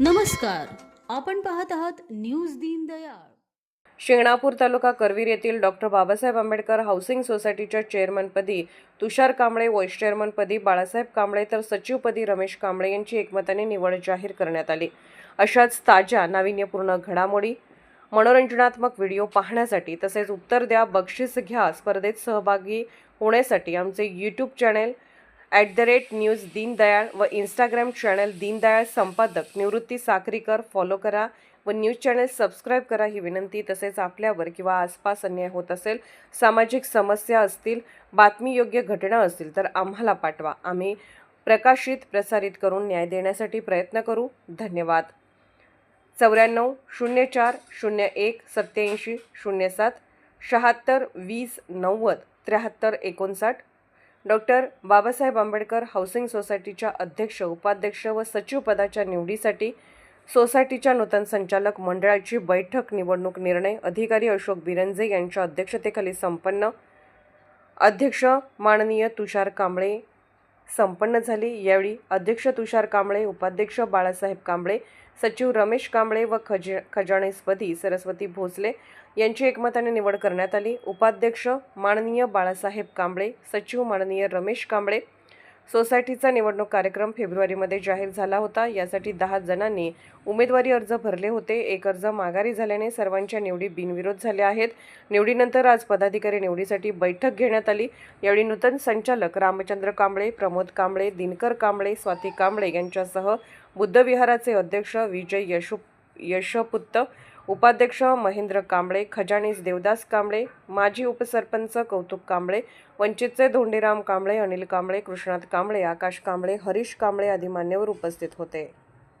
नमस्कार. आपण पाहत आहात न्यूज दीनदयाळ शिंगणापूर तालुका करवीर येथील डॉक्टर बाबासाहेब आंबेडकर हाऊसिंग सोसायटीच्या चेअरमनपदी तुषार कांबळे व्हाईस चेअरमनपदी बाळासाहेब कांबळे तर सचिवपदी रमेश कांबळे यांची एकमताने निवड जाहीर करण्यात आली. अशाच ताज्या नाविन्यपूर्ण घडामोडी मनोरंजनात्मक व्हिडिओ पाहण्यासाठी तसेच उत्तर द्या बक्षीस घ्या स्पर्धेत सहभागी होण्यासाठी आमचे YouTube channel at the rate news Deendayal व इंस्टाग्राम चॅनल दीनदयाळ संपादक निवृत्ती साक्रीकर फॉलो करा व न्यूज चॅनल सबस्क्राईब करा ही विनंती. तसेच आपल्यावर किंवा आसपास अन्याय होत असेल सामाजिक समस्या असतील बातमी योग्य घटना असतील तर आम्हाला पाठवा. आम्ही प्रकाशित प्रसारित करून न्याय देण्यासाठी प्रयत्न करू. धन्यवाद. चौऱ्याण्णव शून्य चार शून्य एक सत्याऐंशी शून्य सात शहात्तर वीस नव्वद त्र्याहत्तर एकोणसाठ डॉक्टर बाबासाहेब आंबेडकर हाऊसिंग सोसायटीच्या अध्यक्ष उपाध्यक्ष व सचिव पदाच्या निवडीसाठी सोसायटीच्या नूतन संचालक मंडळाची बैठक निवडणूक निर्णय अधिकारी अशोक बिरंजे यांच्या अध्यक्षतेखाली संपन्न अध्यक्ष माननीय तुषार कांबळे संपन्न झाली. यावेळी अध्यक्ष तुषार कांबळे उपाध्यक्ष बाळासाहेब कांबळे सचिव रमेश कांबळे व खज खजाणेस्पदी सरस्वती भोसले यांची एकमताने निवड करण्यात आली. उपाध्यक्ष माननीय बाळासाहेब कांबळे सचिव माननीय रमेश कांबळे सोसायटीचा निवडणूक कार्यक्रम फेब्रुवारीमध्ये जाहीर झाला होता. यासाठी दहा जणांनी उमेदवारी अर्ज भरले होते. एक अर्ज माघारी झाल्याने सर्वांच्या निवडी बिनविरोध झाल्या आहेत. निवडीनंतर आज पदाधिकारी निवडीसाठी बैठक घेण्यात आली. यावेळी नूतन संचालक रामचंद्र कांबळे प्रमोद कांबळे दिनकर कांबळे स्वाती कांबळे यांच्यासह बुद्धविहाराचे अध्यक्ष विजय यशो यशपुत्त उपाध्यक्ष महेंद्र कांबळे खजानीस देवदास कांबळे माजी उपसरपंच कौतुक कांबळे वंचितचे धोंडीराम कांबळे अनिल कांबळे कृष्णात कांबळे आकाश कांबळे हरीश कांबळे आदी मान्यवर उपस्थित होते.